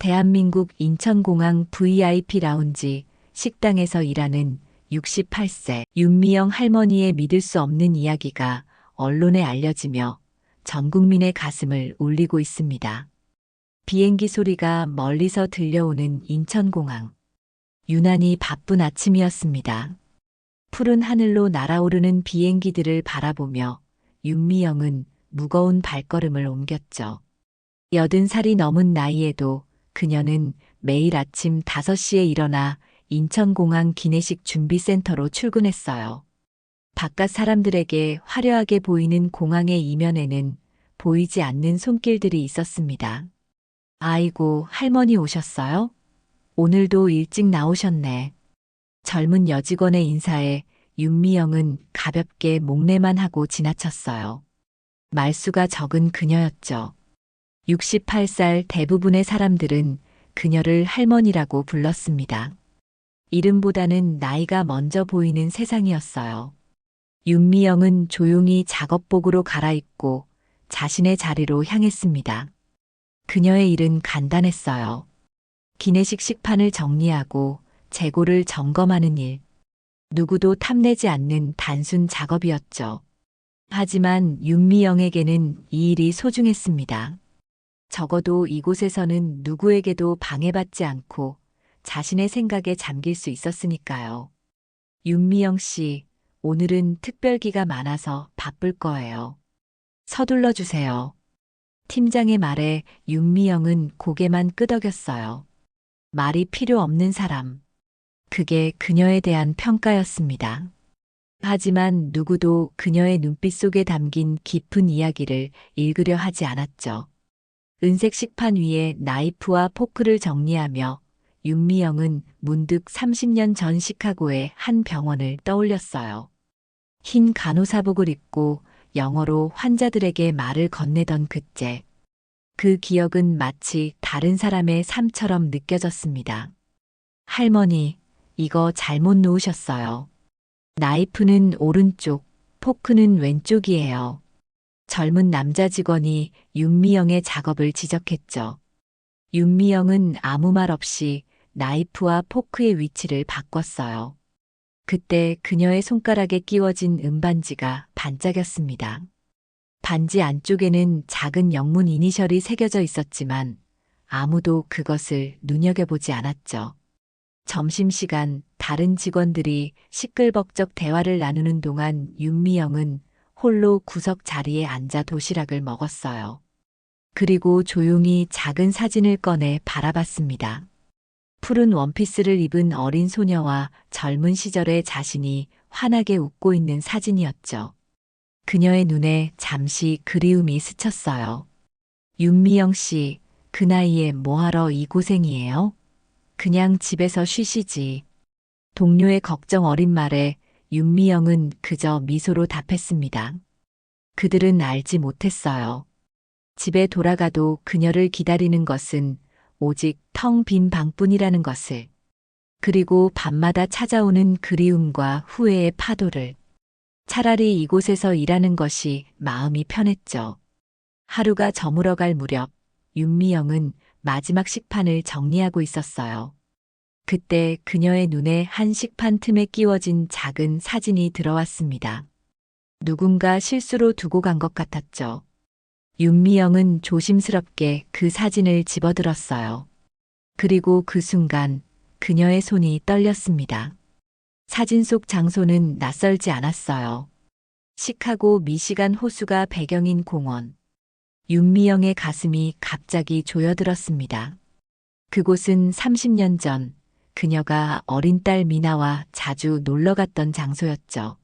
대한민국 인천공항 VIP 라운지 식당에서 일하는 68세 윤미영 할머니의 믿을 수 없는 이야기가 언론에 알려지며 전 국민의 가슴을 울리고 있습니다. 비행기 소리가 멀리서 들려오는 인천공항. 유난히 바쁜 아침이었습니다. 푸른 하늘로 날아오르는 비행기들을 바라보며 윤미영은 무거운 발걸음을 옮겼죠. 여든 살이 넘은 나이에도 그녀는 매일 아침 5시에 일어나 인천공항 기내식 준비센터로 출근했어요. 바깥 사람들에게 화려하게 보이는 공항의 이면에는 보이지 않는 손길들이 있었습니다. 아이고, 할머니 오셨어요? 오늘도 일찍 나오셨네. 젊은 여직원의 인사에 윤미영은 가볍게 목례만 하고 지나쳤어요. 말수가 적은 그녀였죠. 68살 대부분의 사람들은 그녀를 할머니라고 불렀습니다. 이름보다는 나이가 먼저 보이는 세상이었어요. 윤미영은 조용히 작업복으로 갈아입고 자신의 자리로 향했습니다. 그녀의 일은 간단했어요. 기내식 식판을 정리하고 재고를 점검하는 일. 누구도 탐내지 않는 단순 작업이었죠. 하지만 윤미영에게는 이 일이 소중했습니다. 적어도 이곳에서는 누구에게도 방해받지 않고 자신의 생각에 잠길 수 있었으니까요. 윤미영 씨, 오늘은 특별기가 많아서 바쁠 거예요. 서둘러 주세요. 팀장의 말에 윤미영은 고개만 끄덕였어요. 말이 필요 없는 사람. 그게 그녀에 대한 평가였습니다. 하지만 누구도 그녀의 눈빛 속에 담긴 깊은 이야기를 읽으려 하지 않았죠. 은색 식판 위에 나이프와 포크를 정리하며 윤미영은 문득 30년 전 시카고의 한 병원을 떠올렸어요. 흰 간호사복을 입고 영어로 환자들에게 말을 건네던 그때. 그 기억은 마치 다른 사람의 삶처럼 느껴졌습니다. 할머니, 이거 잘못 놓으셨어요. 나이프는 오른쪽, 포크는 왼쪽이에요. 젊은 남자 직원이 윤미영의 작업을 지적했죠. 윤미영은 아무 말 없이 나이프와 포크의 위치를 바꿨어요. 그때 그녀의 손가락에 끼워진 은반지가 반짝였습니다. 반지 안쪽에는 작은 영문 이니셜이 새겨져 있었지만 아무도 그것을 눈여겨보지 않았죠. 점심시간 다른 직원들이 시끌벅적 대화를 나누는 동안 윤미영은 홀로 구석 자리에 앉아 도시락을 먹었어요. 그리고 조용히 작은 사진을 꺼내 바라봤습니다. 푸른 원피스를 입은 어린 소녀와 젊은 시절의 자신이 환하게 웃고 있는 사진이었죠. 그녀의 눈에 잠시 그리움이 스쳤어요. 윤미영 씨, 그 나이에 뭐하러 이 고생이에요? 그냥 집에서 쉬시지. 동료의 걱정 어린 말에 윤미영은 그저 미소로 답했습니다. 그들은 알지 못했어요. 집에 돌아가도 그녀를 기다리는 것은 오직 텅 빈 방뿐이라는 것을. 그리고 밤마다 찾아오는 그리움과 후회의 파도를. 차라리 이곳에서 일하는 것이 마음이 편했죠. 하루가 저물어갈 무렵 윤미영은 마지막 식판을 정리하고 있었어요. 그때 그녀의 눈에 한 식판 틈에 끼워진 작은 사진이 들어왔습니다. 누군가 실수로 두고 간 것 같았죠. 윤미영은 조심스럽게 그 사진을 집어들었어요. 그리고 그 순간 그녀의 손이 떨렸습니다. 사진 속 장소는 낯설지 않았어요. 시카고 미시간 호수가 배경인 공원. 윤미영의 가슴이 갑자기 조여들었습니다. 그곳은 30년 전 그녀가 어린 딸 미나와 자주 놀러 갔던 장소였죠.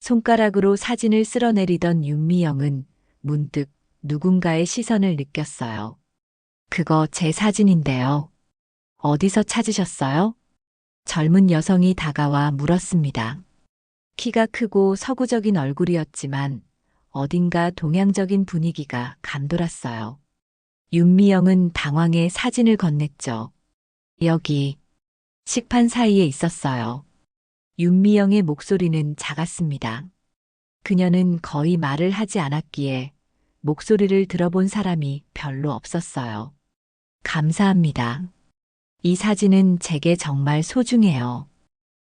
손가락으로 사진을 쓸어내리던 윤미영은 문득 누군가의 시선을 느꼈어요. 그거 제 사진인데요. 어디서 찾으셨어요? 젊은 여성이 다가와 물었습니다. 키가 크고 서구적인 얼굴이었지만 어딘가 동양적인 분위기가 감돌았어요. 윤미영은 당황해 사진을 건넸죠. 여기, 식판 사이에 있었어요. 윤미영의 목소리는 작았습니다. 그녀는 거의 말을 하지 않았기에 목소리를 들어본 사람이 별로 없었어요. 감사합니다. 이 사진은 제게 정말 소중해요.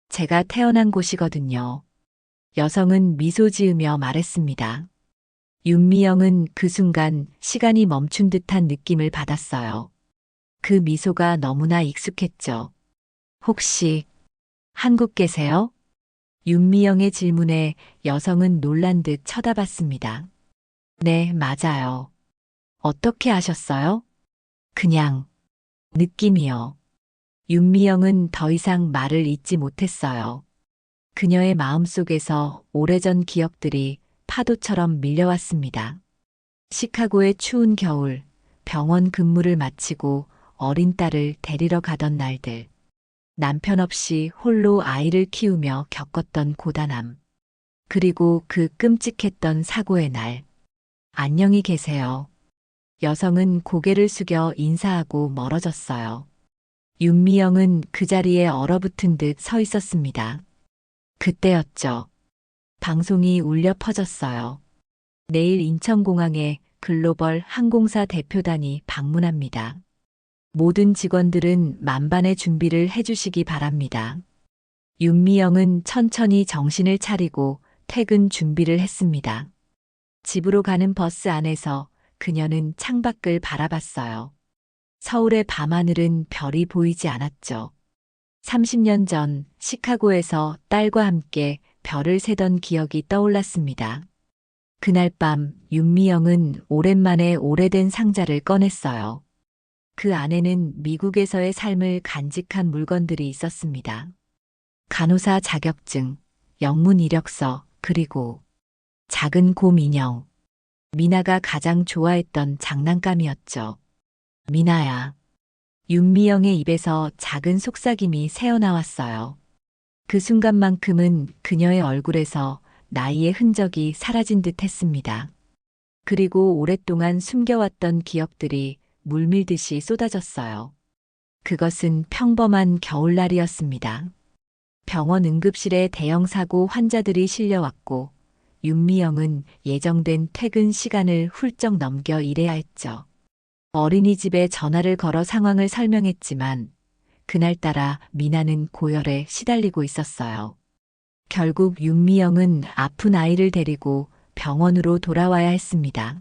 제가 태어난 곳이거든요. 여성은 미소 지으며 말했습니다. 윤미영은 그 순간 시간이 멈춘 듯한 느낌을 받았어요. 그 미소가 너무나 익숙했죠. 혹시 한국 계세요? 윤미영의 질문에 여성은 놀란 듯 쳐다봤습니다. 네, 맞아요. 어떻게 아셨어요? 그냥 느낌이요. 윤미영은 더 이상 말을 잇지 못했어요. 그녀의 마음속에서 오래전 기억들이 파도처럼 밀려왔습니다. 시카고의 추운 겨울, 병원 근무를 마치고 어린 딸을 데리러 가던 날들. 남편 없이 홀로 아이를 키우며 겪었던 고단함. 그리고 그 끔찍했던 사고의 날. 안녕히 계세요. 여성은 고개를 숙여 인사하고 멀어졌어요. 윤미영은 그 자리에 얼어붙은 듯 서 있었습니다. 그때였죠. 방송이 울려 퍼졌어요. 내일 인천공항에 글로벌 항공사 대표단이 방문합니다. 모든 직원들은 만반의 준비를 해주시기 바랍니다. 윤미영은 천천히 정신을 차리고 퇴근 준비를 했습니다. 집으로 가는 버스 안에서 그녀는 창밖을 바라봤어요. 서울의 밤하늘은 별이 보이지 않았죠. 30년 전 시카고에서 딸과 함께 별을 세던 기억이 떠올랐습니다. 그날 밤 윤미영은 오랜만에 오래된 상자를 꺼냈어요. 그 안에는 미국에서의 삶을 간직한 물건들이 있었습니다. 간호사 자격증, 영문 이력서, 그리고 작은 곰 인형. 미나가 가장 좋아했던 장난감이었죠. 미나야. 윤미영의 입에서 작은 속삭임이 새어나왔어요. 그 순간만큼은 그녀의 얼굴에서 나이의 흔적이 사라진 듯 했습니다. 그리고 오랫동안 숨겨왔던 기억들이 물밀듯이 쏟아졌어요. 그것은 평범한 겨울날이었습니다. 병원 응급실에 대형 사고 환자들이 실려왔고, 윤미영은 예정된 퇴근 시간을 훌쩍 넘겨 일해야 했죠. 어린이집에 전화를 걸어 상황을 설명했지만, 그날따라 미나는 고열에 시달리고 있었어요. 결국 윤미영은 아픈 아이를 데리고 병원으로 돌아와야 했습니다.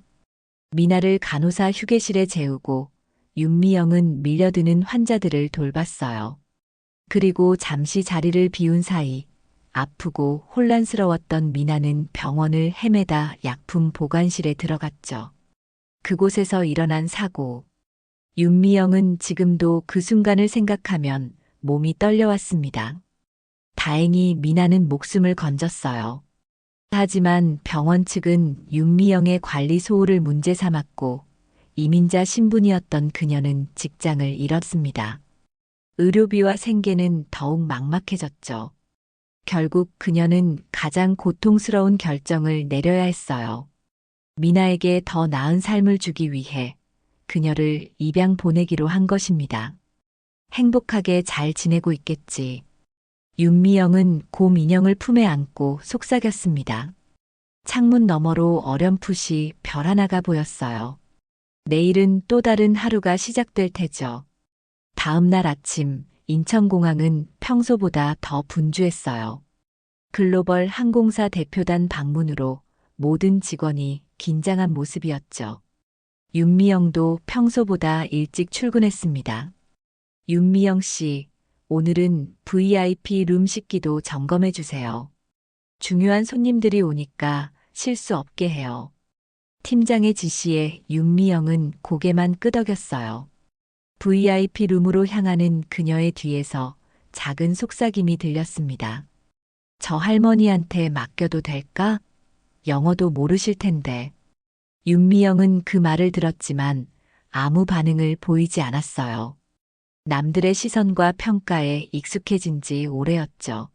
미나를 간호사 휴게실에 재우고 윤미영은 밀려드는 환자들을 돌봤어요. 그리고 잠시 자리를 비운 사이 아프고 혼란스러웠던 미나는 병원을 헤매다 약품 보관실에 들어갔죠. 그곳에서 일어난 사고. 윤미영은 지금도 그 순간을 생각하면 몸이 떨려왔습니다. 다행히 미나는 목숨을 건졌어요. 하지만 병원 측은 윤미영의 관리 소홀을 문제 삼았고 이민자 신분이었던 그녀는 직장을 잃었습니다. 의료비와 생계는 더욱 막막해졌죠. 결국 그녀는 가장 고통스러운 결정을 내려야 했어요. 미나에게 더 나은 삶을 주기 위해 그녀를 입양 보내기로 한 것입니다. 행복하게 잘 지내고 있겠지. 윤미영은 곰 인형을 품에 안고 속삭였습니다. 창문 너머로 어렴풋이 별 하나가 보였어요. 내일은 또 다른 하루가 시작될 테죠. 다음 날 아침 인천공항은 평소보다 더 분주했어요. 글로벌 항공사 대표단 방문으로 모든 직원이 긴장한 모습이었죠. 윤미영도 평소보다 일찍 출근했습니다. 윤미영 씨, 오늘은 VIP 룸 식기도 점검해 주세요. 중요한 손님들이 오니까 실수 없게 해요. 팀장의 지시에 윤미영은 고개만 끄덕였어요. VIP 룸으로 향하는 그녀의 뒤에서 작은 속삭임이 들렸습니다. 저 할머니한테 맡겨도 될까? 영어도 모르실 텐데. 윤미영은 그 말을 들었지만 아무 반응을 보이지 않았어요. 남들의 시선과 평가에 익숙해진 지 오래였죠.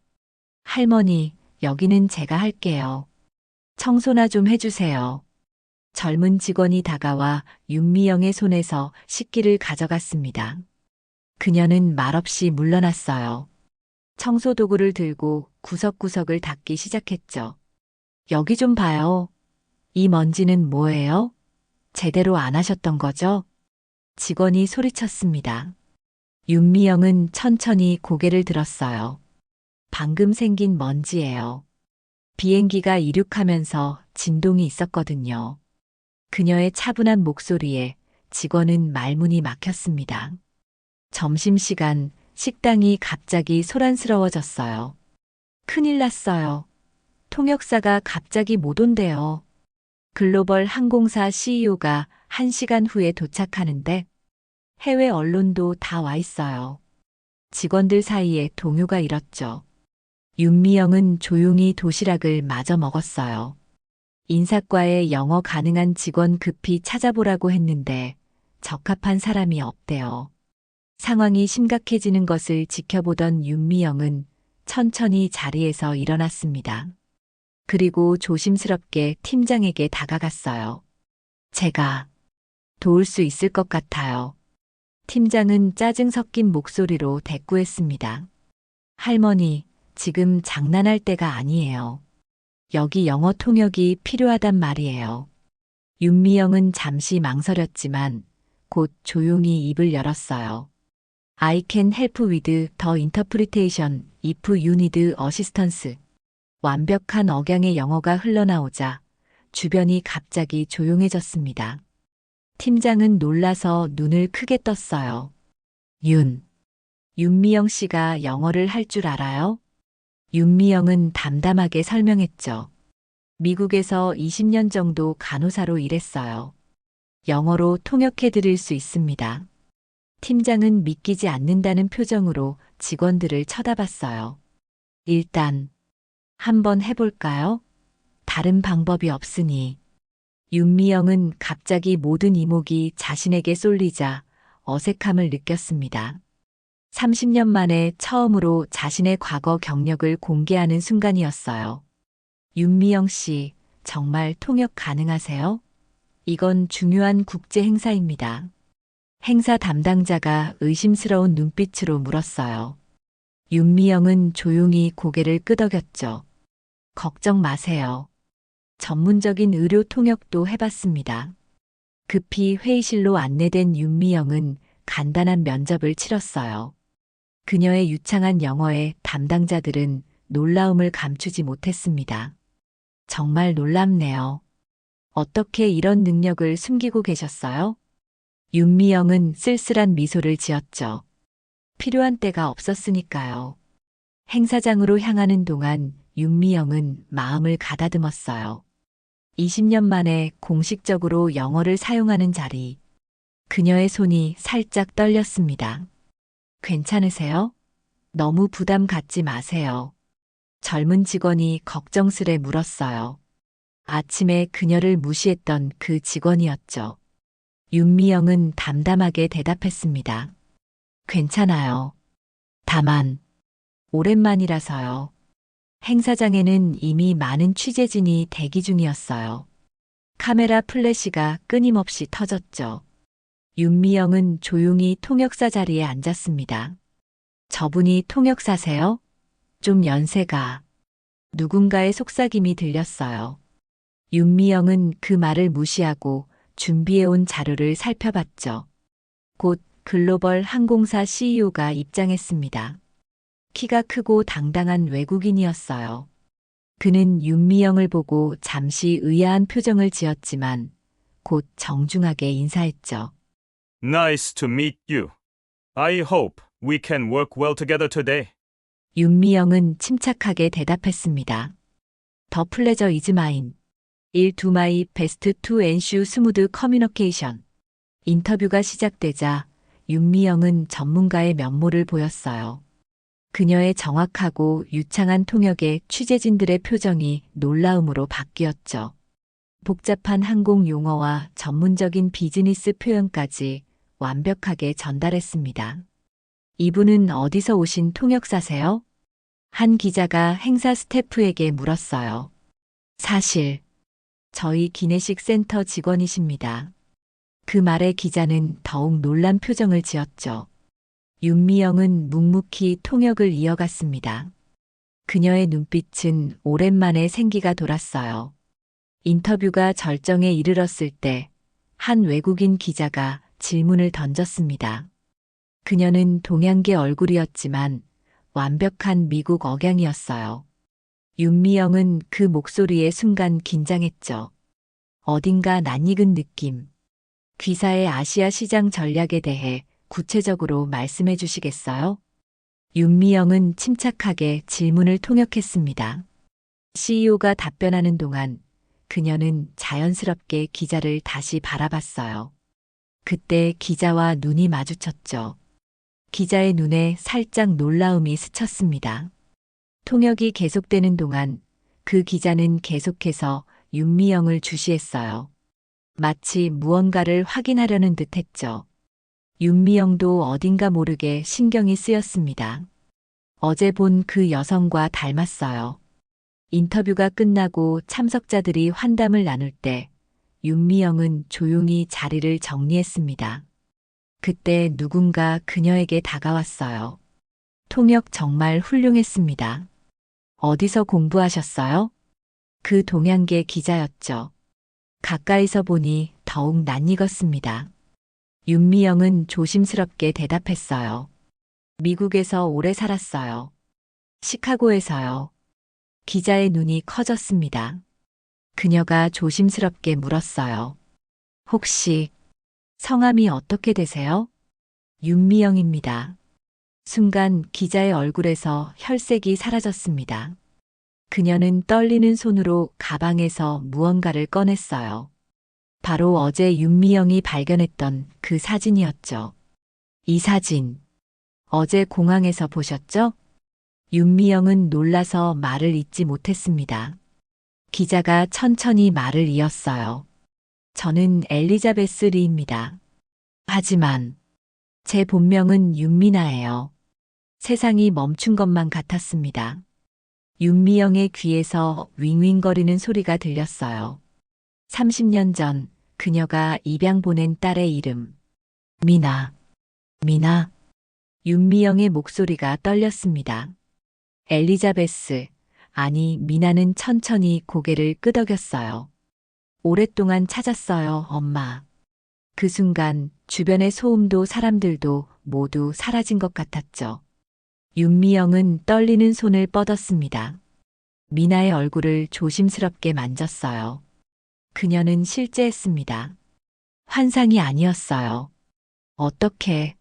할머니, 여기는 제가 할게요. 청소나 좀 해주세요. 젊은 직원이 다가와 윤미영의 손에서 식기를 가져갔습니다. 그녀는 말없이 물러났어요. 청소 도구를 들고 구석구석을 닦기 시작했죠. 여기 좀 봐요. 이 먼지는 뭐예요? 제대로 안 하셨던 거죠? 직원이 소리쳤습니다. 윤미영은 천천히 고개를 들었어요. 방금 생긴 먼지예요. 비행기가 이륙하면서 진동이 있었거든요. 그녀의 차분한 목소리에 직원은 말문이 막혔습니다. 점심시간 식당이 갑자기 소란스러워졌어요. 큰일 났어요. 통역사가 갑자기 못 온대요. 글로벌 항공사 CEO가 1시간 후에 도착하는데 해외 언론도 다 와 있어요. 직원들 사이에 동요가 일었죠. 윤미영은 조용히 도시락을 마저 먹었어요. 인사과에 영어 가능한 직원 급히 찾아보라고 했는데 적합한 사람이 없대요. 상황이 심각해지는 것을 지켜보던 윤미영은 천천히 자리에서 일어났습니다. 그리고 조심스럽게 팀장에게 다가갔어요. 제가 도울 수 있을 것 같아요. 팀장은 짜증 섞인 목소리로 대꾸했습니다. 할머니, 지금 장난할 때가 아니에요. 여기 영어 통역이 필요하단 말이에요. 윤미영은 잠시 망설였지만 곧 조용히 입을 열었어요. I can help with the interpretation if you need assistance. 완벽한 억양의 영어가 흘러나오자 주변이 갑자기 조용해졌습니다. 팀장은 놀라서 눈을 크게 떴어요. 윤. 윤미영 씨가 영어를 할 줄 알아요? 윤미영은 담담하게 설명했죠. 미국에서 20년 정도 간호사로 일했어요. 영어로 통역해 드릴 수 있습니다. 팀장은 믿기지 않는다는 표정으로 직원들을 쳐다봤어요. 일단, 한번 해볼까요? 다른 방법이 없으니. 윤미영은 갑자기 모든 이목이 자신에게 쏠리자 어색함을 느꼈습니다. 30년 만에 처음으로 자신의 과거 경력을 공개하는 순간이었어요. 윤미영 씨, 정말 통역 가능하세요? 이건 중요한 국제 행사입니다. 행사 담당자가 의심스러운 눈빛으로 물었어요. 윤미영은 조용히 고개를 끄덕였죠. 걱정 마세요. 전문적인 의료 통역도 해봤습니다. 급히 회의실로 안내된 윤미영은 간단한 면접을 치렀어요. 그녀의 유창한 영어에 담당자들은 놀라움을 감추지 못했습니다. 정말 놀랍네요. 어떻게 이런 능력을 숨기고 계셨어요? 윤미영은 쓸쓸한 미소를 지었죠. 필요한 때가 없었으니까요. 행사장으로 향하는 동안 윤미영은 마음을 가다듬었어요. 20년 만에 공식적으로 영어를 사용하는 자리. 그녀의 손이 살짝 떨렸습니다. 괜찮으세요? 너무 부담 갖지 마세요. 젊은 직원이 걱정스레 물었어요. 아침에 그녀를 무시했던 그 직원이었죠. 윤미영은 담담하게 대답했습니다. 괜찮아요. 다만, 오랜만이라서요. 행사장에는 이미 많은 취재진이 대기 중이었어요. 카메라 플래시가 끊임없이 터졌죠. 윤미영은 조용히 통역사 자리에 앉았습니다. 저분이 통역사세요? 좀 연세가. 누군가의 속삭임이 들렸어요. 윤미영은 그 말을 무시하고 준비해온 자료를 살펴봤죠. 곧 글로벌 항공사 CEO가 입장했습니다. 키가 크고 당당한 외국인이었어요. 그는 윤미영을 보고 잠시 의아한 표정을 지었지만 곧 정중하게 인사했죠. Nice to meet you. I hope we can work well together today. 윤미영은 침착하게 대답했습니다. 더 플레저 이즈 마인. 일 두마이 베스트 투 엔슈 스무드 커뮤니케이션. 인터뷰가 시작되자 윤미영은 전문가의 면모를 보였어요. 그녀의 정확하고 유창한 통역에 취재진들의 표정이 놀라움으로 바뀌었죠. 복잡한 항공 용어와 전문적인 비즈니스 표현까지 완벽하게 전달했습니다. 이분은 어디서 오신 통역사세요? 한 기자가 행사 스태프에게 물었어요. 사실, 저희 기내식 센터 직원이십니다. 그 말에 기자는 더욱 놀란 표정을 지었죠. 윤미영은 묵묵히 통역을 이어갔습니다. 그녀의 눈빛은 오랜만에 생기가 돌았어요. 인터뷰가 절정에 이르렀을 때 한 외국인 기자가 질문을 던졌습니다. 그녀는 동양계 얼굴이었지만 완벽한 미국 억양이었어요. 윤미영은 그 목소리에 순간 긴장했죠. 어딘가 낯익은 느낌. 귀사의 아시아 시장 전략에 대해 구체적으로 말씀해 주시겠어요? 윤미영은 침착하게 질문을 통역했습니다. CEO가 답변하는 동안 그녀는 자연스럽게 기자를 다시 바라봤어요. 그때 기자와 눈이 마주쳤죠. 기자의 눈에 살짝 놀라움이 스쳤습니다. 통역이 계속되는 동안 그 기자는 계속해서 윤미영을 주시했어요. 마치 무언가를 확인하려는 듯 했죠. 윤미영도 어딘가 모르게 신경이 쓰였습니다. 어제 본 그 여성과 닮았어요. 인터뷰가 끝나고 참석자들이 환담을 나눌 때 윤미영은 조용히 자리를 정리했습니다. 그때 누군가 그녀에게 다가왔어요. 통역 정말 훌륭했습니다. 어디서 공부하셨어요? 그 동양계 기자였죠. 가까이서 보니 더욱 낯익었습니다. 윤미영은 조심스럽게 대답했어요. 미국에서 오래 살았어요. 시카고에서요. 기자의 눈이 커졌습니다. 그녀가 조심스럽게 물었어요. 혹시 성함이 어떻게 되세요? 윤미영입니다. 순간 기자의 얼굴에서 혈색이 사라졌습니다. 그녀는 떨리는 손으로 가방에서 무언가를 꺼냈어요. 바로 어제 윤미영이 발견했던 그 사진이었죠. 이 사진. 어제 공항에서 보셨죠? 윤미영은 놀라서 말을 잇지 못했습니다. 기자가 천천히 말을 이었어요. 저는 엘리자베스 리입니다. 하지만 제 본명은 윤미나예요. 세상이 멈춘 것만 같았습니다. 윤미영의 귀에서 윙윙거리는 소리가 들렸어요. 30년 전 그녀가 입양 보낸 딸의 이름. 미나. 미나. 윤미영의 목소리가 떨렸습니다. 엘리자베스, 아니 미나는 천천히 고개를 끄덕였어요. 오랫동안 찾았어요, 엄마. 그 순간 주변의 소음도 사람들도 모두 사라진 것 같았죠. 윤미영은 떨리는 손을 뻗었습니다. 미나의 얼굴을 조심스럽게 만졌어요. 그녀는 실제했습니다. 환상이 아니었어요. 어떻게,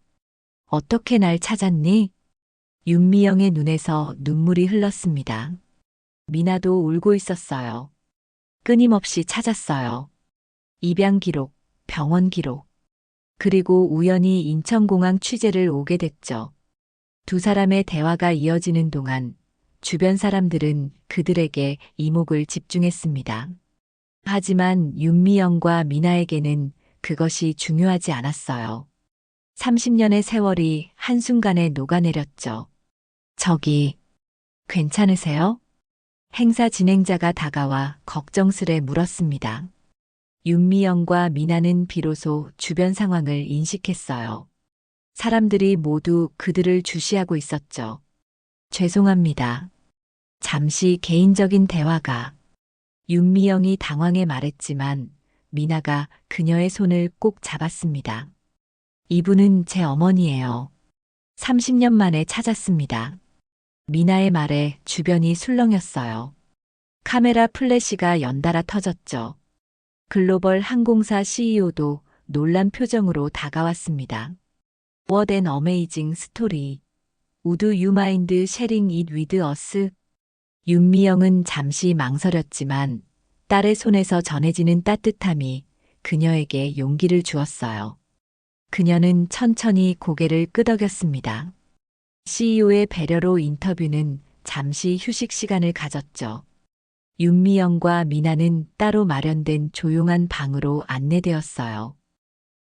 어떻게 날 찾았니? 윤미영의 눈에서 눈물이 흘렀습니다. 미나도 울고 있었어요. 끊임없이 찾았어요. 입양 기록, 병원 기록. 그리고 우연히 인천공항 취재를 오게 됐죠. 두 사람의 대화가 이어지는 동안 주변 사람들은 그들에게 이목을 집중했습니다. 하지만 윤미영과 미나에게는 그것이 중요하지 않았어요. 30년의 세월이 한순간에 녹아내렸죠. 저기, 괜찮으세요? 행사 진행자가 다가와 걱정스레 물었습니다. 윤미영과 미나는 비로소 주변 상황을 인식했어요. 사람들이 모두 그들을 주시하고 있었죠. 죄송합니다. 잠시 개인적인 대화가. 윤미영이 당황해 말했지만 미나가 그녀의 손을 꼭 잡았습니다. 이분은 제 어머니예요. 30년 만에 찾았습니다. 미나의 말에 주변이 술렁였어요. 카메라 플래시가 연달아 터졌죠. 글로벌 항공사 CEO도 놀란 표정으로 다가왔습니다. Amazing story. Would you mind sharing it with us? 윤미영은 잠시 망설였지만 딸의 손에서 전해지는 따뜻함이 그녀에게 용기를 주었어요. 그녀는 천천히 고개를 끄덕였습니다. CEO의 배려로 인터뷰는 잠시 휴식 시간을 가졌죠. 윤미영과 미나는 따로 마련된 조용한 방으로 안내되었어요.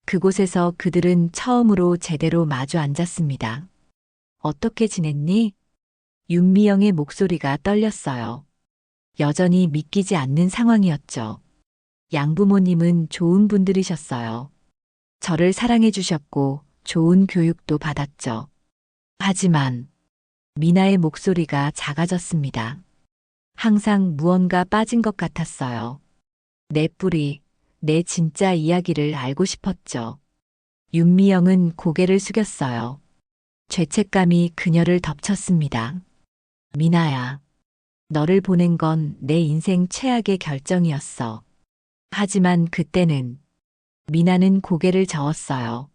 그곳에서 그들은 처음으로 제대로 마주 앉았습니다. 어떻게 지냈니? 윤미영의 목소리가 떨렸어요. 여전히 믿기지 않는 상황이었죠. 양부모님은 좋은 분들이셨어요. 저를 사랑해 주셨고 좋은 교육도 받았죠. 하지만 미나의 목소리가 작아졌습니다. 항상 무언가 빠진 것 같았어요. 내 뿌리, 내 진짜 이야기를 알고 싶었죠. 윤미영은 고개를 숙였어요. 죄책감이 그녀를 덮쳤습니다. 미나야, 너를 보낸 건 내 인생 최악의 결정이었어. 하지만 그때는 미나는 고개를 저었어요.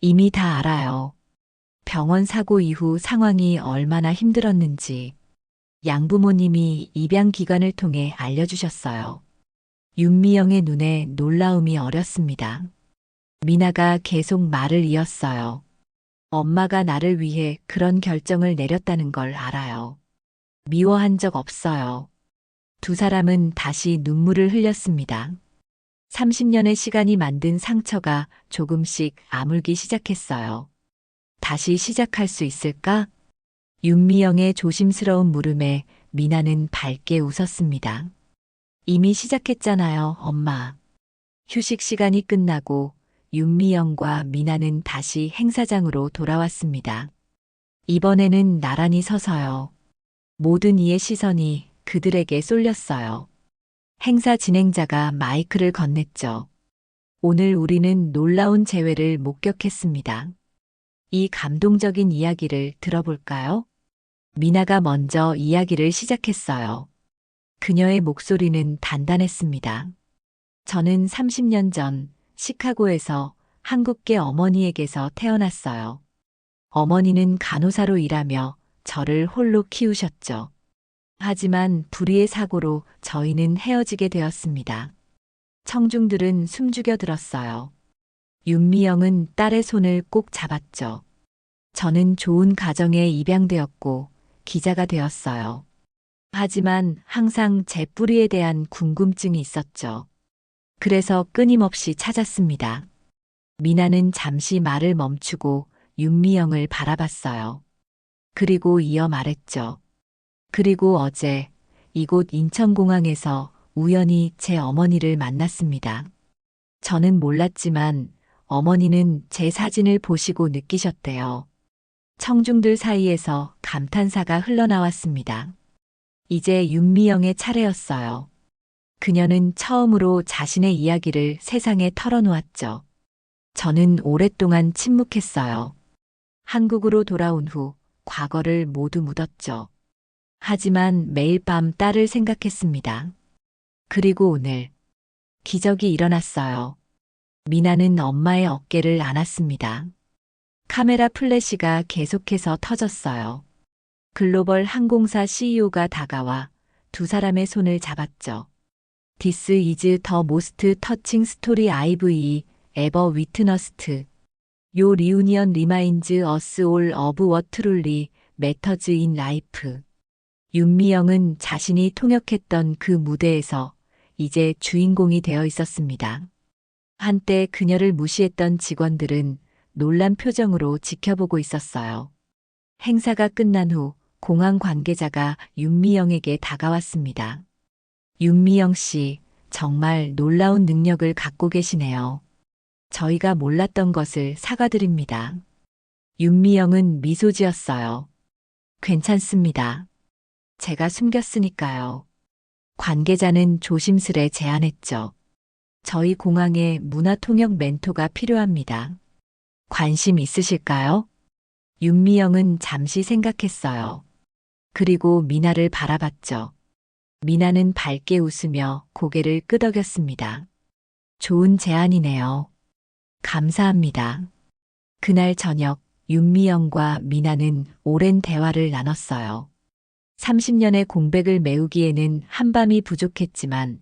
이미 다 알아요. 병원 사고 이후 상황이 얼마나 힘들었는지 양부모님이 입양 기관을 통해 알려주셨어요. 윤미영의 눈에 놀라움이 어렸습니다. 미나가 계속 말을 이었어요. 엄마가 나를 위해 그런 결정을 내렸다는 걸 알아요. 미워한 적 없어요. 두 사람은 다시 눈물을 흘렸습니다. 30년의 시간이 만든 상처가 조금씩 아물기 시작했어요. 다시 시작할 수 있을까? 윤미영의 조심스러운 물음에 미나는 밝게 웃었습니다. 이미 시작했잖아요, 엄마. 휴식 시간이 끝나고 윤미영과 미나는 다시 행사장으로 돌아왔습니다. 이번에는 나란히 서서요. 모든 이의 시선이 그들에게 쏠렸어요. 행사 진행자가 마이크를 건넸죠. 오늘 우리는 놀라운 재회를 목격했습니다. 이 감동적인 이야기를 들어볼까요? 미나가 먼저 이야기를 시작했어요. 그녀의 목소리는 단단했습니다. 저는 30년 전 시카고에서 한국계 어머니에게서 태어났어요. 어머니는 간호사로 일하며 저를 홀로 키우셨죠. 하지만 불의의 사고로 저희는 헤어지게 되었습니다. 청중들은 숨죽여 들었어요. 윤미영은 딸의 손을 꼭 잡았죠. 저는 좋은 가정에 입양되었고 기자가 되었어요. 하지만 항상 제 뿌리에 대한 궁금증이 있었죠. 그래서 끊임없이 찾았습니다. 미나는 잠시 말을 멈추고 윤미영을 바라봤어요. 그리고 이어 말했죠. 그리고 어제 이곳 인천공항에서 우연히 제 어머니를 만났습니다. 저는 몰랐지만 어머니는 제 사진을 보시고 느끼셨대요. 청중들 사이에서 감탄사가 흘러나왔습니다. 이제 윤미영의 차례였어요. 그녀는 처음으로 자신의 이야기를 세상에 털어놓았죠. 저는 오랫동안 침묵했어요. 한국으로 돌아온 후 과거를 모두 묻었죠. 하지만 매일 밤 딸을 생각했습니다. 그리고 오늘 기적이 일어났어요. 미나는 엄마의 어깨를 안았습니다. 카메라 플래시가 계속해서 터졌어요. 글로벌 항공사 CEO가 다가와 두 사람의 손을 잡았죠. This is the most touching story I've ever witnessed. Your reunion reminds us all of what truly matters in life. 윤미영은 자신이 통역했던 그 무대에서 이제 주인공이 되어 있었습니다. 한때 그녀를 무시했던 직원들은 놀란 표정으로 지켜보고 있었어요. 행사가 끝난 후 공항 관계자가 윤미영에게 다가왔습니다. 윤미영 씨, 정말 놀라운 능력을 갖고 계시네요. 저희가 몰랐던 것을 사과드립니다. 윤미영은 미소 지었어요. 괜찮습니다. 제가 숨겼으니까요. 관계자는 조심스레 제안했죠. 저희 공항에 문화통역 멘토가 필요합니다. 관심 있으실까요? 윤미영은 잠시 생각했어요. 그리고 미나를 바라봤죠. 미나는 밝게 웃으며 고개를 끄덕였습니다. 좋은 제안이네요. 감사합니다. 그날 저녁 윤미영과 미나는 오랜 대화를 나눴어요. 30년의 공백을 메우기에는 한밤이 부족했지만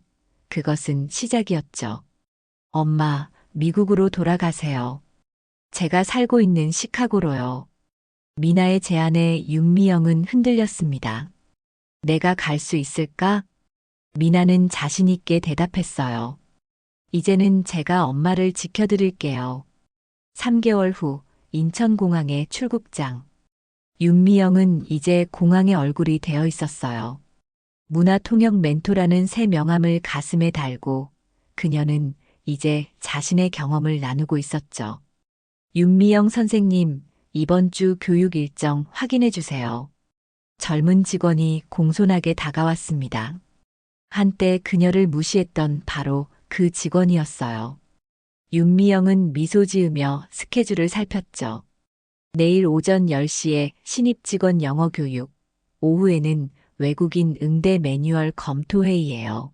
그것은 시작이었죠. 엄마, 미국으로 돌아가세요. 제가 살고 있는 시카고로요. 미나의 제안에 윤미영은 흔들렸습니다. 내가 갈 수 있을까? 미나는 자신있게 대답했어요. 이제는 제가 엄마를 지켜드릴게요. 3개월 후 인천공항의 출국장. 윤미영은 이제 공항의 얼굴이 되어 있었어요. 문화통역 멘토라는 새 명함을 가슴에 달고 그녀는 이제 자신의 경험을 나누고 있었죠. 윤미영 선생님, 이번 주 교육 일정 확인해 주세요. 젊은 직원이 공손하게 다가왔습니다. 한때 그녀를 무시했던 바로 그 직원이었어요. 윤미영은 미소 지으며 스케줄을 살폈죠. 내일 오전 10시에 신입 직원 영어 교육, 오후에는 외국인 응대 매뉴얼 검토 회의예요.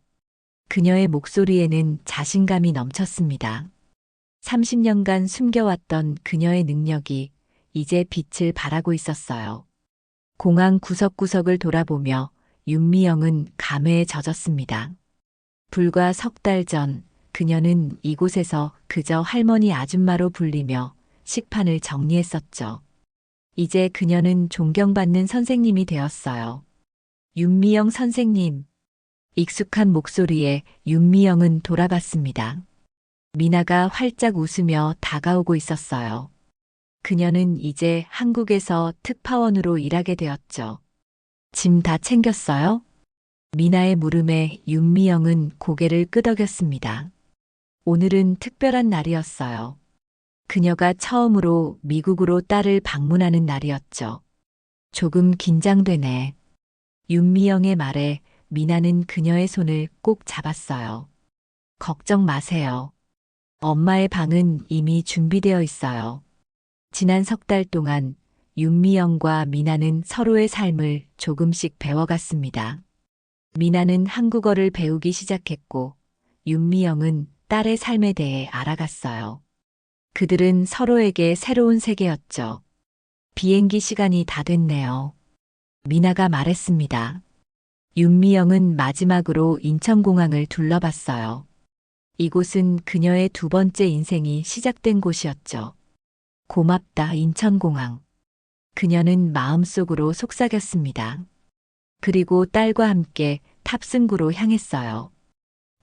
그녀의 목소리에는 자신감이 넘쳤습니다. 30년간 숨겨왔던 그녀의 능력이 이제 빛을 발하고 있었어요. 공항 구석구석을 돌아보며 윤미영은 감회에 젖었습니다. 불과 석 달 전 그녀는 이곳에서 그저 할머니 아줌마로 불리며 식판을 정리했었죠. 이제 그녀는 존경받는 선생님이 되었어요. 윤미영 선생님. 익숙한 목소리에 윤미영은 돌아봤습니다. 미나가 활짝 웃으며 다가오고 있었어요. 그녀는 이제 한국에서 특파원으로 일하게 되었죠. 짐 다 챙겼어요? 미나의 물음에 윤미영은 고개를 끄덕였습니다. 오늘은 특별한 날이었어요. 그녀가 처음으로 미국으로 딸을 방문하는 날이었죠. 조금 긴장되네. 윤미영의 말에 미나는 그녀의 손을 꼭 잡았어요. 걱정 마세요. 엄마의 방은 이미 준비되어 있어요. 지난 석 달 동안 윤미영과 미나는 서로의 삶을 조금씩 배워갔습니다. 미나는 한국어를 배우기 시작했고, 윤미영은 딸의 삶에 대해 알아갔어요. 그들은 서로에게 새로운 세계였죠. 비행기 시간이 다 됐네요. 미나가 말했습니다. 윤미영은 마지막으로 인천공항을 둘러봤어요. 이곳은 그녀의 두 번째 인생이 시작된 곳이었죠. 고맙다, 인천공항. 그녀는 마음속으로 속삭였습니다. 그리고 딸과 함께 탑승구로 향했어요.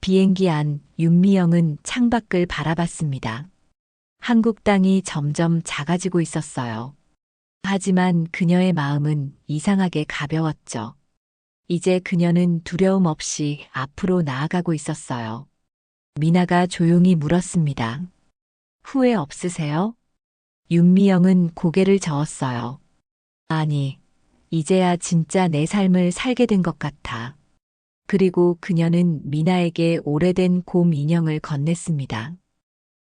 비행기 안 윤미영은 창밖을 바라봤습니다. 한국 땅이 점점 작아지고 있었어요. 하지만 그녀의 마음은 이상하게 가벼웠죠. 이제 그녀는 두려움 없이 앞으로 나아가고 있었어요. 미나가 조용히 물었습니다. 후회 없으세요? 윤미영은 고개를 저었어요. 아니, 이제야 진짜 내 삶을 살게 된 것 같아. 그리고 그녀는 미나에게 오래된 곰 인형을 건넸습니다.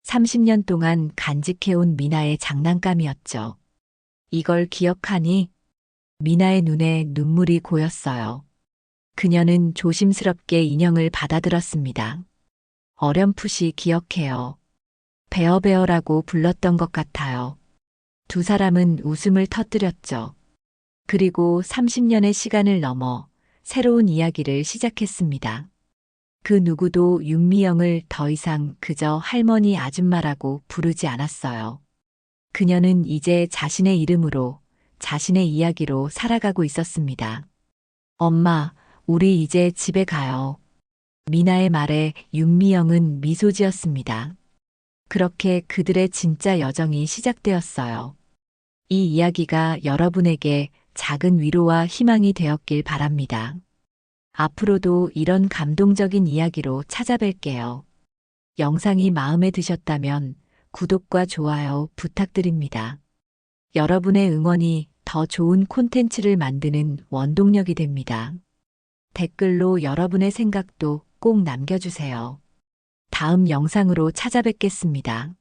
30년 동안 간직해온 미나의 장난감이었죠. 이걸 기억하니? 미나의 눈에 눈물이 고였어요. 그녀는 조심스럽게 인형을 받아들었습니다. 어렴풋이 기억해요. 베어베어라고 불렀던 것 같아요. 두 사람은 웃음을 터뜨렸죠. 그리고 30년의 시간을 넘어 새로운 이야기를 시작했습니다. 그 누구도 윤미영을 더 이상 그저 할머니 아줌마라고 부르지 않았어요. 그녀는 이제 자신의 이름으로, 자신의 이야기로 살아가고 있었습니다. 엄마, 우리 이제 집에 가요. 미나의 말에 윤미영은 미소 지었습니다. 그렇게 그들의 진짜 여정이 시작되었어요. 이 이야기가 여러분에게 작은 위로와 희망이 되었길 바랍니다. 앞으로도 이런 감동적인 이야기로 찾아뵐게요. 영상이 마음에 드셨다면 구독과 좋아요 부탁드립니다. 여러분의 응원이 더 좋은 콘텐츠를 만드는 원동력이 됩니다. 댓글로 여러분의 생각도 꼭 남겨주세요. 다음 영상으로 찾아뵙겠습니다.